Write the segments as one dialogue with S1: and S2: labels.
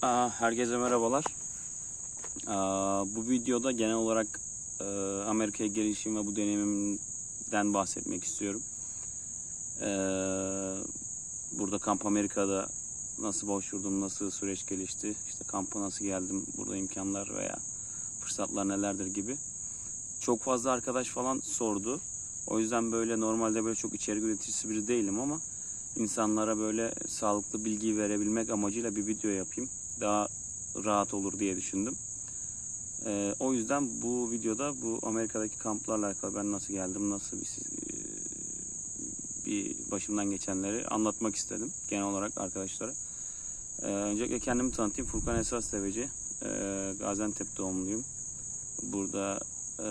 S1: Herkese merhabalar. Bu videoda genel olarak e, Amerika'ya gelişim ve bu deneyimimden bahsetmek istiyorum. Ee, Burada Kamp Amerika'da nasıl başvurdum, nasıl süreç gelişti, işte kampa nasıl geldim, burada imkanlar veya fırsatlar nelerdir gibi. Çok fazla arkadaş falan sordu. O yüzden böyle normalde böyle çok içerik üreticisi biri değilim ama insanlara böyle sağlıklı bilgi verebilmek amacıyla bir video yapayım. Daha rahat olur diye düşündüm. Ee, o yüzden bu videoda bu Amerika'daki kamplarla alakalı ben nasıl geldim, nasıl bir, bir başımdan geçenleri anlatmak istedim genel olarak arkadaşlara. Ee, öncelikle kendimi tanıtayım. Furkan Esas Teveci. Ee, Gaziantep doğumluyum. Burada e,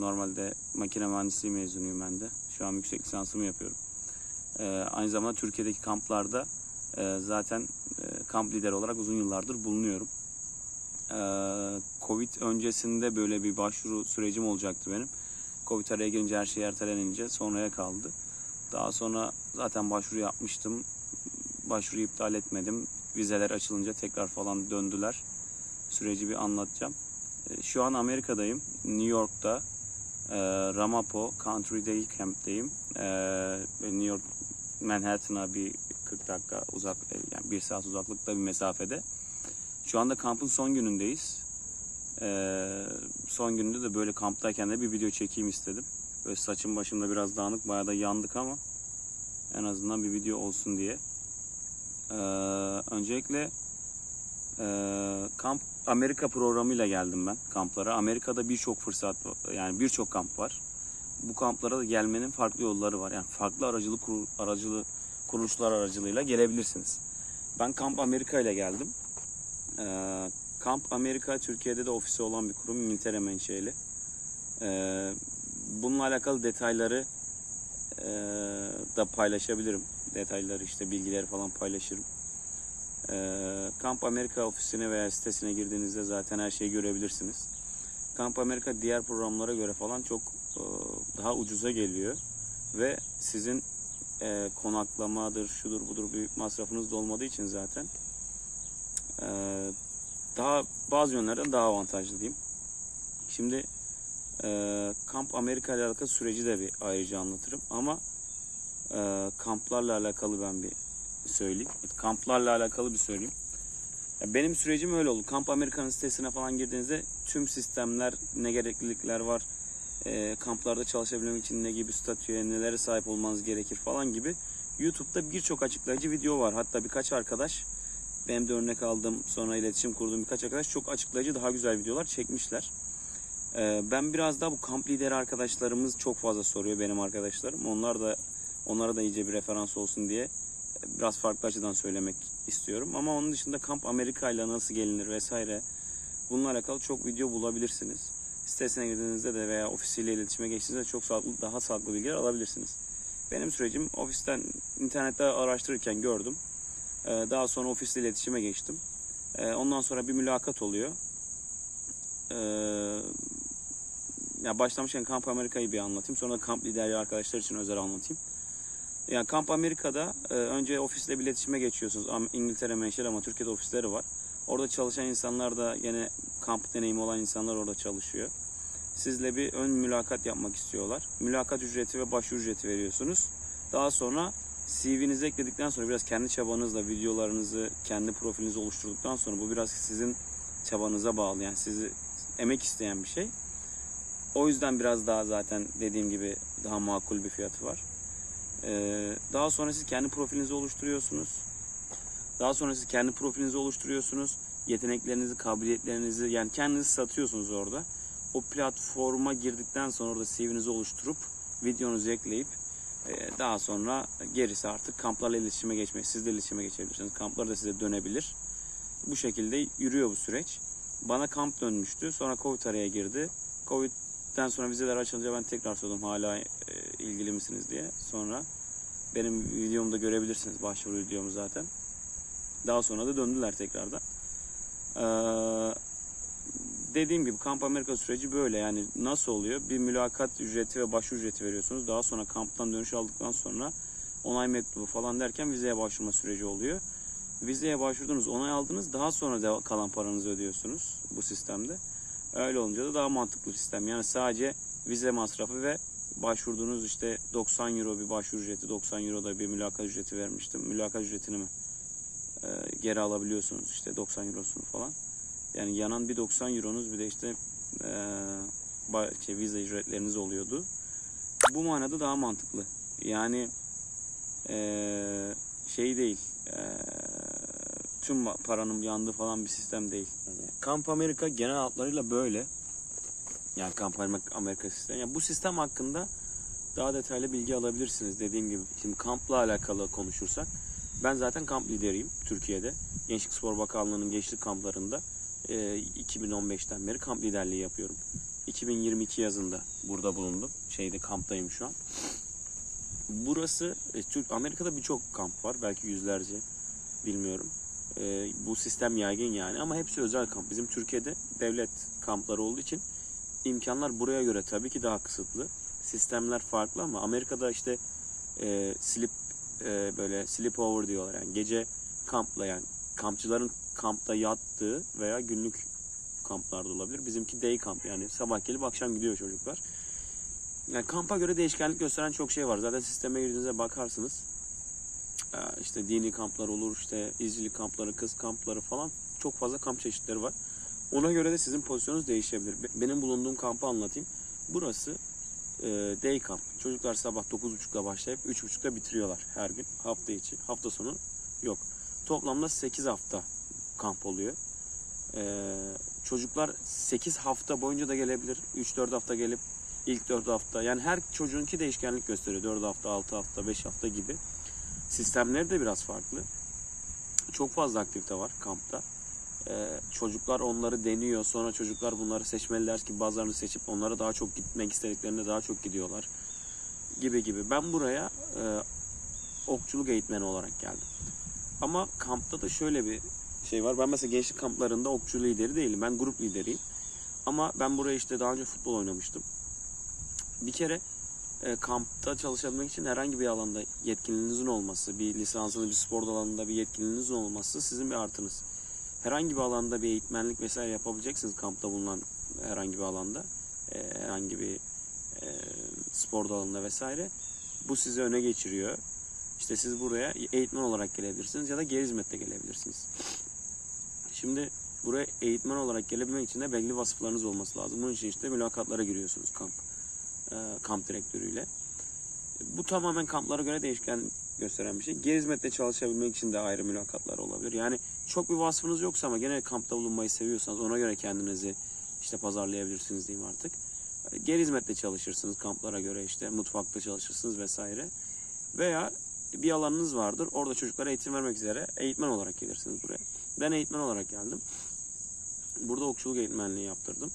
S1: normalde makine mühendisliği mezunuyum ben de. Şu an yüksek lisansımı yapıyorum. Ee, aynı zamanda Türkiye'deki kamplarda e, zaten e, kamp lideri olarak uzun yıllardır bulunuyorum. Ee, Covid öncesinde böyle bir başvuru sürecim olacaktı benim. Covid araya girince her şey ertelenince sonraya kaldı. Daha sonra zaten başvuru yapmıştım. Başvuruyu iptal etmedim. Vizeler açılınca tekrar falan döndüler. Süreci bir anlatacağım. Ee, Şu an Amerika'dayım. New York'ta e, Ramapo Country Day Camp'teyim. Ee, New York Manhattan'a bir 40 dakika uzak yani bir saat uzaklıkta bir mesafede. Şu anda kampın son günündeyiz. Ee, son gününde de böyle kamptayken de bir video çekeyim istedim. Böyle saçım başımda biraz dağınık bayağı da yandık ama en azından bir video olsun diye. Ee, öncelikle e, kamp Amerika programıyla geldim ben kamplara. Amerika'da birçok fırsat yani birçok kamp var. Bu kamplara da gelmenin farklı yolları var. Yani farklı aracılık kur- aracılı kuruluşlar aracılığıyla gelebilirsiniz. Ben Kamp Amerika ile geldim. Ee, Kamp Amerika Türkiye'de de ofisi olan bir kurum İngiltere menşeli. Ee, bununla alakalı detayları e, da paylaşabilirim. Detayları işte bilgileri falan paylaşırım. Ee, Kamp Amerika ofisine veya sitesine girdiğinizde zaten her şeyi görebilirsiniz. Kamp Amerika diğer programlara göre falan çok e, daha ucuza geliyor ve sizin e, konaklamadır, şudur budur büyük masrafınız da olmadığı için zaten e, daha bazı yönlerden daha avantajlı diyeyim. Şimdi e, Kamp Amerika ile alakalı süreci de bir ayrıca anlatırım ama e, kamplarla alakalı ben bir söyleyeyim. Kamplarla alakalı bir söyleyeyim. Ya benim sürecim öyle oldu. Kamp Amerika'nın sitesine falan girdiğinizde tüm sistemler, ne gereklilikler var, e, kamplarda çalışabilmek için ne gibi statüye, nelere sahip olmanız gerekir falan gibi YouTube'da birçok açıklayıcı video var. Hatta birkaç arkadaş benim de örnek aldım sonra iletişim kurduğum birkaç arkadaş çok açıklayıcı daha güzel videolar çekmişler. E, ben biraz daha bu kamp lideri arkadaşlarımız çok fazla soruyor benim arkadaşlarım. Onlar da onlara da iyice bir referans olsun diye biraz farklı açıdan söylemek istiyorum. Ama onun dışında Kamp Amerika ile nasıl gelinir vesaire bununla alakalı çok video bulabilirsiniz. Sitesine girdiğinizde de veya ofisiyle iletişime geçtiğinizde çok sağlıklı, daha sağlıklı bilgiler alabilirsiniz. Benim sürecim ofisten internette araştırırken gördüm. Ee, Daha sonra ofisle iletişime geçtim. Ee, Ondan sonra bir mülakat oluyor. Ee, Ya başlamışken Kamp Amerika'yı bir anlatayım. Sonra kamp lideri arkadaşlar için özel anlatayım. Yani Kamp Amerika'da e, önce ofisle bir iletişime geçiyorsunuz. İngiltere menşeli ama Türkiye'de ofisleri var. Orada çalışan insanlar da yine kamp deneyimi olan insanlar orada çalışıyor. Sizle bir ön mülakat yapmak istiyorlar. Mülakat ücreti ve başvuru ücreti veriyorsunuz. Daha sonra CV'nizi ekledikten sonra biraz kendi çabanızla videolarınızı, kendi profilinizi oluşturduktan sonra bu biraz sizin çabanıza bağlı. Yani sizi emek isteyen bir şey. O yüzden biraz daha zaten dediğim gibi daha makul bir fiyatı var. Ee, daha sonra siz kendi profilinizi oluşturuyorsunuz. Daha sonra siz kendi profilinizi oluşturuyorsunuz. Yeteneklerinizi, kabiliyetlerinizi yani kendinizi satıyorsunuz orada. O platforma girdikten sonra orada CV'nizi oluşturup videonuzu ekleyip e, daha sonra gerisi artık kamplarla iletişime geçmek. Siz de iletişime geçebilirsiniz. Kamplar da size dönebilir. Bu şekilde yürüyor bu süreç. Bana kamp dönmüştü. Sonra Covid araya girdi. Covid'den sonra vizeler açılınca ben tekrar sordum hala e, ilgili misiniz diye. Sonra benim videomu da görebilirsiniz. Başvuru videomu zaten. Daha sonra da döndüler tekrardan. Ee, dediğim gibi Kamp Amerika süreci böyle yani nasıl oluyor? Bir mülakat ücreti ve başvuru ücreti veriyorsunuz. Daha sonra kamptan dönüş aldıktan sonra onay mektubu falan derken vizeye başvurma süreci oluyor. vizeye başvurdunuz, onay aldınız. Daha sonra da kalan paranızı ödüyorsunuz bu sistemde. Öyle olunca da daha mantıklı sistem. Yani sadece vize masrafı ve başvurduğunuz işte 90 euro bir başvuru ücreti, 90 euro da bir mülakat ücreti vermiştim. Mülakat ücretini mi e, geri alabiliyorsunuz işte 90 eurosunu falan. Yani yanan bir 90 euronuz bir de işte e, şey, vize ücretleriniz oluyordu. Bu manada daha mantıklı. Yani e, şey değil. e, tüm paranın yandığı falan bir sistem değil. Kamp Amerika genel hatlarıyla böyle. Yani Kamp Amerika sistemi. Yani bu sistem hakkında daha detaylı bilgi alabilirsiniz. Dediğim gibi şimdi kampla alakalı konuşursak ben zaten kamp lideriyim Türkiye'de. Gençlik Spor Bakanlığı'nın gençlik kamplarında e, 2015'ten beri kamp liderliği yapıyorum. 2022 yazında burada bulundum. Şeyde kamptayım şu an. Burası e, Türk Amerika'da birçok kamp var. Belki yüzlerce bilmiyorum. E, bu sistem yaygın yani ama hepsi özel kamp. Bizim Türkiye'de devlet kampları olduğu için imkanlar buraya göre tabii ki daha kısıtlı. Sistemler farklı ama Amerika'da işte e, slip e, böyle slip over diyorlar yani gece kamplayan kampçıların kampta yattığı veya günlük kamplarda olabilir. Bizimki day kamp yani sabah gelip akşam gidiyor çocuklar. Yani kampa göre değişkenlik gösteren çok şey var. Zaten sisteme girdiğinizde bakarsınız. Ee, işte dini kamplar olur, işte izcilik kampları, kız kampları falan çok fazla kamp çeşitleri var. Ona göre de sizin pozisyonunuz değişebilir. Be- Benim bulunduğum kampı anlatayım. Burası e, day kamp. Çocuklar sabah 9.30'da başlayıp 3.30'da bitiriyorlar her gün. Hafta içi. Hafta sonu yok. Toplamda 8 hafta kamp oluyor. Ee, çocuklar 8 hafta boyunca da gelebilir. 3-4 hafta gelip ilk 4 hafta yani her çocuğunki değişkenlik gösteriyor. 4 hafta, 6 hafta, 5 hafta gibi. Sistemleri de biraz farklı. Çok fazla aktivite var kampta. Ee, çocuklar onları deniyor. Sonra çocuklar bunları seçmeliler ki bazılarını seçip onlara daha çok gitmek istediklerinde daha çok gidiyorlar. Gibi gibi. Ben buraya e, okçuluk eğitmeni olarak geldim. Ama kampta da şöyle bir şey var. Ben mesela gençlik kamplarında okçu lideri değilim. Ben grup lideriyim. Ama ben buraya işte daha önce futbol oynamıştım. Bir kere e, kampta çalışabilmek için herhangi bir alanda yetkinliğinizin olması, bir lisanslı bir spor alanında bir yetkinliğinizin olması sizin bir artınız. Herhangi bir alanda bir eğitmenlik vesaire yapabileceksiniz kampta bulunan herhangi bir alanda. E, herhangi bir e, spor dalında vesaire. Bu sizi öne geçiriyor. İşte siz buraya eğitmen olarak gelebilirsiniz ya da geri hizmette gelebilirsiniz. Şimdi buraya eğitmen olarak gelebilmek için de belli vasıflarınız olması lazım. Bunun için işte mülakatlara giriyorsunuz kamp e, kamp direktörüyle. Bu tamamen kamplara göre değişken gösteren bir şey. Geri hizmette çalışabilmek için de ayrı mülakatlar olabilir. Yani çok bir vasfınız yoksa ama gene kampta bulunmayı seviyorsanız ona göre kendinizi işte pazarlayabilirsiniz diyeyim artık. Geri hizmette çalışırsınız kamplara göre işte mutfakta çalışırsınız vesaire. Veya bir alanınız vardır. Orada çocuklara eğitim vermek üzere eğitmen olarak gelirsiniz buraya. Ben eğitmen olarak geldim. Burada okçuluk eğitmenliği yaptırdım.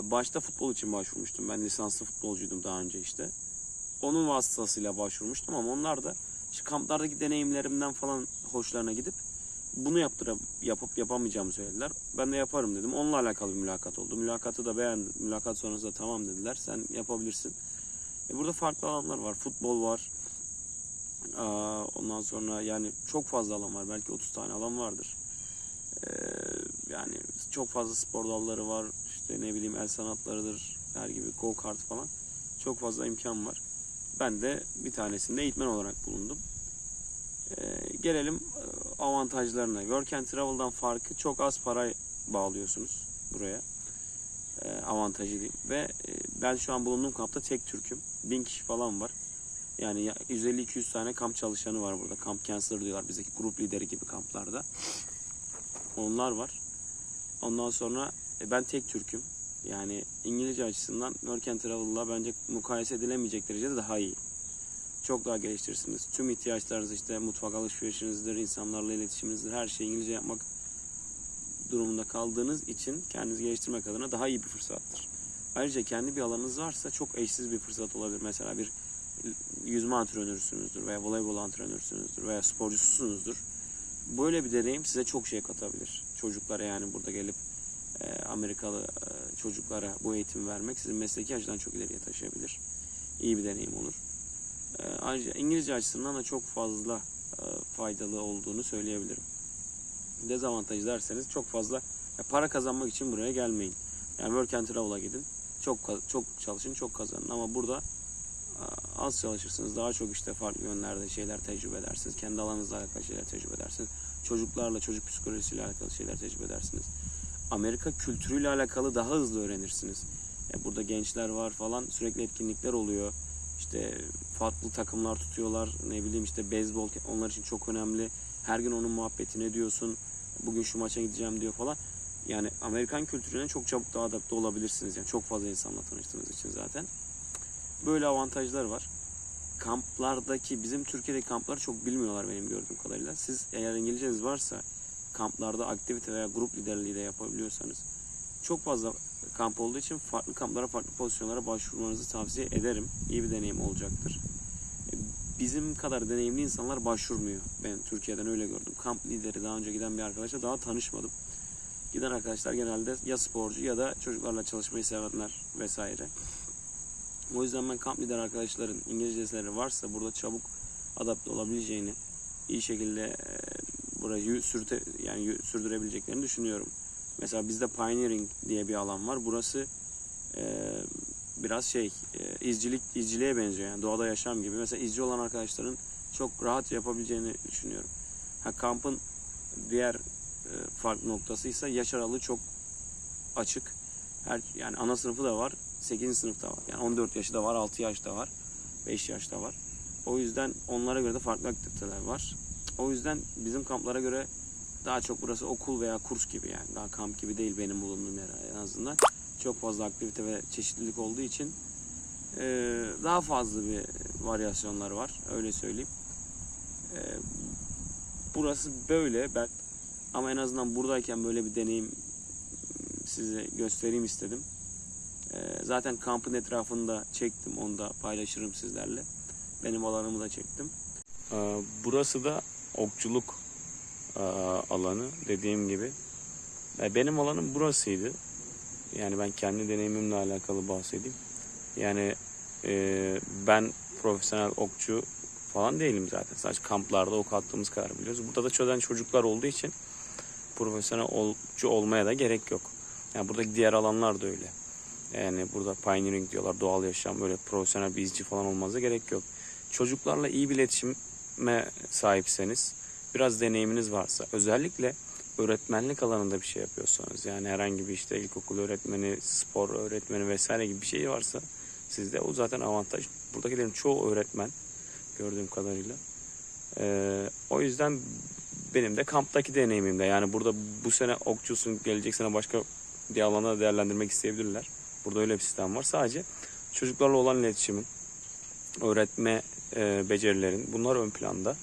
S1: Başta futbol için başvurmuştum. Ben lisanslı futbolcuydum daha önce işte. Onun vasıtasıyla başvurmuştum ama onlar da işte kamplardaki deneyimlerimden falan hoşlarına gidip bunu yaptıra, yapıp yapamayacağımı söylediler. Ben de yaparım dedim. Onunla alakalı bir mülakat oldu. Mülakatı da beğendim. Mülakat sonrasında tamam dediler. Sen yapabilirsin. E burada farklı alanlar var. Futbol var. Ondan sonra yani çok fazla alan var. Belki 30 tane alan vardır. Ee, yani çok fazla spor dalları var. İşte ne bileyim el sanatlarıdır. Her gibi go kart falan. Çok fazla imkan var. Ben de bir tanesinde eğitmen olarak bulundum. Ee, gelelim e, avantajlarına. Work and Travel'dan farkı çok az para bağlıyorsunuz buraya. Ee, avantajı değil. Ve e, ben şu an bulunduğum kampta tek Türk'üm. Bin kişi falan var. Yani ya- 150-200 tane kamp çalışanı var burada. Kamp counselor diyorlar bizdeki grup lideri gibi kamplarda. Onlar var. Ondan sonra e, ben tek Türk'üm. Yani İngilizce açısından Work and Travel'la bence mukayese edilemeyecek derecede daha iyi. Çok daha geliştirirsiniz. Tüm ihtiyaçlarınız işte mutfak alışverişinizdir, insanlarla iletişiminizdir, her şeyi İngilizce yapmak durumunda kaldığınız için kendinizi geliştirmek adına daha iyi bir fırsattır. Ayrıca kendi bir alanınız varsa çok eşsiz bir fırsat olabilir. Mesela bir yüzme antrenörüsünüzdür veya voleybol antrenörüsünüzdür veya sporcususunuzdur. Böyle bir deneyim size çok şey katabilir. Çocuklara yani burada gelip e, Amerikalı e, çocuklara bu eğitimi vermek sizin mesleki açıdan çok ileriye taşıyabilir. İyi bir deneyim olur. E, ayrıca İngilizce açısından da çok fazla e, faydalı olduğunu söyleyebilirim. Dezavantaj derseniz çok fazla ya para kazanmak için buraya gelmeyin. Yani Work and Travel'a gidin. Çok çok çalışın, çok kazanın ama burada a, az çalışırsınız. Daha çok işte farklı yönlerde şeyler tecrübe edersiniz. Kendi alanınızla alakalı şeyler tecrübe edersiniz. Çocuklarla, çocuk psikolojisiyle alakalı şeyler tecrübe edersiniz. Amerika kültürüyle alakalı daha hızlı öğrenirsiniz. Ya burada gençler var falan sürekli etkinlikler oluyor. İşte farklı takımlar tutuyorlar. Ne bileyim işte beyzbol onlar için çok önemli. Her gün onun muhabbetini ediyorsun. Bugün şu maça gideceğim diyor falan. Yani Amerikan kültürüne çok çabuk daha adapte olabilirsiniz. Yani çok fazla insanla tanıştığınız için zaten. Böyle avantajlar var. Kamplardaki bizim Türkiye'deki kampları çok bilmiyorlar benim gördüğüm kadarıyla. Siz eğer İngilizceniz varsa kamplarda aktivite veya grup liderliği de yapabiliyorsanız çok fazla kamp olduğu için farklı kamplara farklı pozisyonlara başvurmanızı tavsiye ederim. İyi bir deneyim olacaktır. E, Bizim kadar deneyimli insanlar başvurmuyor. Ben Türkiye'den öyle gördüm. Kamp lideri daha önce giden bir arkadaşla daha tanışmadım. Giden arkadaşlar genelde ya sporcu ya da çocuklarla çalışmayı sevenler vesaire. O yüzden ben kamp lider arkadaşların İngilizceleri varsa burada çabuk adapte olabileceğini, iyi şekilde burayı sürte, yani sürdürebileceklerini düşünüyorum. Mesela bizde pioneering diye bir alan var. Burası e, biraz şey e, izcilik izciliğe benziyor yani doğada yaşam gibi. Mesela izci olan arkadaşların çok rahat yapabileceğini düşünüyorum. Ha kampın diğer e, farklı noktası ise yaş aralığı çok açık. Her yani ana sınıfı da var, 8. sınıfta var. Yani 14 yaşı da var, 6 yaş da var, 5 yaş da var. O yüzden onlara göre de farklı aktiviteler var. O yüzden bizim kamplara göre daha çok burası okul veya kurs gibi yani. Daha kamp gibi değil benim bulunduğum yer en azından. Çok fazla aktivite ve çeşitlilik olduğu için eee, daha fazla bir varyasyonlar var. Öyle söyleyeyim. Eee, burası böyle. Ben ama en azından buradayken böyle bir deneyim size göstereyim istedim. Eee, zaten kampın etrafında çektim. Onu da paylaşırım sizlerle. Benim alanımı da çektim. Burası da okçuluk e, alanı dediğim gibi. E, Benim alanım burasıydı. Yani ben kendi deneyimimle alakalı bahsedeyim. Yani e, ben profesyonel okçu falan değilim zaten. Sadece kamplarda ok attığımız kadar biliyoruz. Burada da çözen çocuklar olduğu için profesyonel okçu olmaya da gerek yok. Yani buradaki diğer alanlar da öyle. Yani burada pioneering diyorlar, doğal yaşam, böyle profesyonel bir izci falan olmanıza gerek yok. Çocuklarla iyi bir iletişime sahipseniz, biraz deneyiminiz varsa, özellikle öğretmenlik alanında bir şey yapıyorsanız, yani herhangi bir işte ilkokul öğretmeni, spor öğretmeni vesaire gibi bir şey varsa sizde o zaten avantaj. Buradakilerin çoğu öğretmen gördüğüm kadarıyla. Ee, o yüzden benim de kamptaki deneyimimde yani burada bu sene okçusun gelecek sene başka bir alana da değerlendirmek isteyebilirler. Burada öyle bir sistem var. Sadece çocuklarla olan iletişimin, öğretme e, becerilerin bunlar ön planda.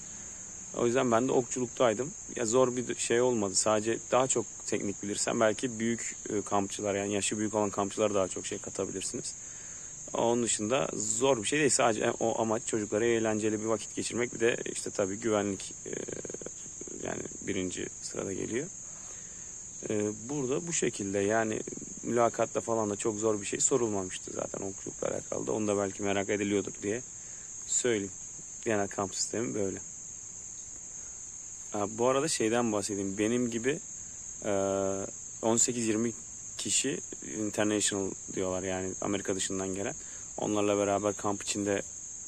S1: O yüzden ben de okçuluktaydım. Ya zor bir şey olmadı. Sadece daha çok teknik bilirsen belki büyük e, kampçılar yani yaşı büyük olan kampçılara daha çok şey katabilirsiniz. Onun dışında zor bir şey değil. Sadece o amaç çocuklara eğlenceli bir vakit geçirmek. Bir de işte tabii güvenlik e, yani birinci sırada geliyor. E, burada bu şekilde yani mülakatta falan da çok zor bir şey sorulmamıştı zaten okçulukla alakalı da. Onu da belki merak ediliyordur diye söyleyeyim. Genel kamp sistemi böyle. Bu arada şeyden bahsedeyim. Benim gibi e, 18-20 kişi international diyorlar yani Amerika dışından gelen. Onlarla beraber kamp içinde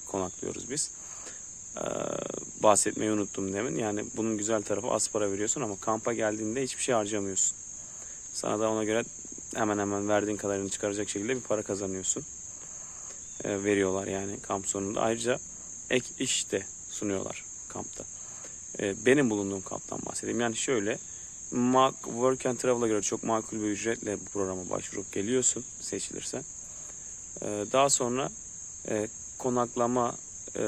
S1: konaklıyoruz biz. Ee, bahsetmeyi unuttum demin. Yani bunun güzel tarafı az para veriyorsun ama kampa geldiğinde hiçbir şey harcamıyorsun. Sana da ona göre hemen hemen verdiğin kadarını çıkaracak şekilde bir para kazanıyorsun. Ee, veriyorlar yani kamp sonunda. Ayrıca ek iş de sunuyorlar kampta. Ee, benim bulunduğum kamptan bahsedeyim. Yani şöyle Work and Travel'a göre çok makul bir ücretle bu programa başvurup geliyorsun seçilirsen. Ee, daha sonra e, konaklama e,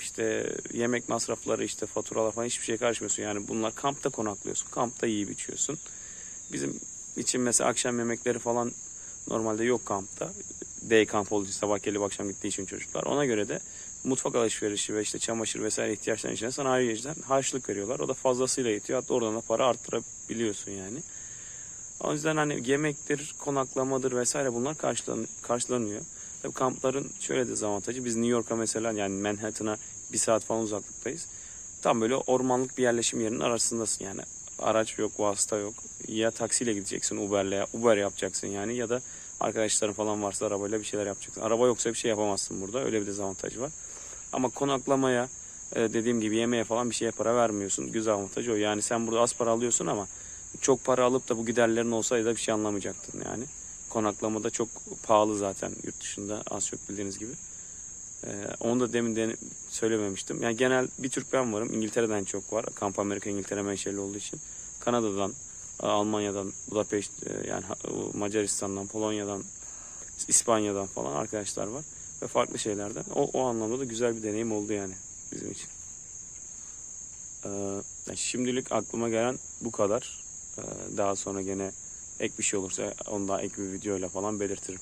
S1: işte yemek masrafları işte faturalar falan hiçbir şey karışmıyorsun. Yani bunlar kampta konaklıyorsun. Kampta yiyip içiyorsun. Bizim için mesela akşam yemekleri falan normalde yok kampta. Day kamp olduğu için sabah gelip akşam gittiği için çocuklar. Ona göre de mutfak alışverişi ve işte çamaşır vesaire ihtiyaçların içine sana ayrıca harçlık veriyorlar. O da fazlasıyla yetiyor. Hatta oradan da para arttırabiliyorsun yani. O yüzden hani yemektir, konaklamadır vesaire bunlar karşılan, karşılanıyor. Tabii kampların şöyle dezavantajı biz New York'a mesela yani Manhattan'a bir saat falan uzaklıktayız. Tam böyle ormanlık bir yerleşim yerinin arasındasın yani. Araç yok, vasıta yok. Ya taksiyle gideceksin Uber'le, Uber yapacaksın yani ya da arkadaşların falan varsa arabayla bir şeyler yapacaksın. Araba yoksa bir şey yapamazsın burada. Öyle bir dezavantajı var. Ama konaklamaya, e, dediğim gibi yemeğe falan bir şeye para vermiyorsun. Güzel avantajı o. Yani sen burada az para alıyorsun ama çok para alıp da bu giderlerin olsaydı da bir şey anlamayacaktın yani. Konaklamada çok pahalı zaten yurt dışında az çok bildiğiniz gibi. Ee, onu da demin de söylememiştim. Yani genel bir Türk ben varım. İngiltere'den çok var. Kamp Amerika İngiltere menşeli olduğu için. Kanada'dan, e, Almanya'dan, Budapeşt e, yani Macaristan'dan, Polonya'dan, İspanya'dan falan arkadaşlar var. Ve farklı şeylerden. O, o anlamda da güzel bir deneyim oldu yani bizim için. Ee, şimdilik aklıma gelen bu kadar. Ee, daha sonra gene ek bir şey olursa onu daha ek bir videoyla falan belirtirim.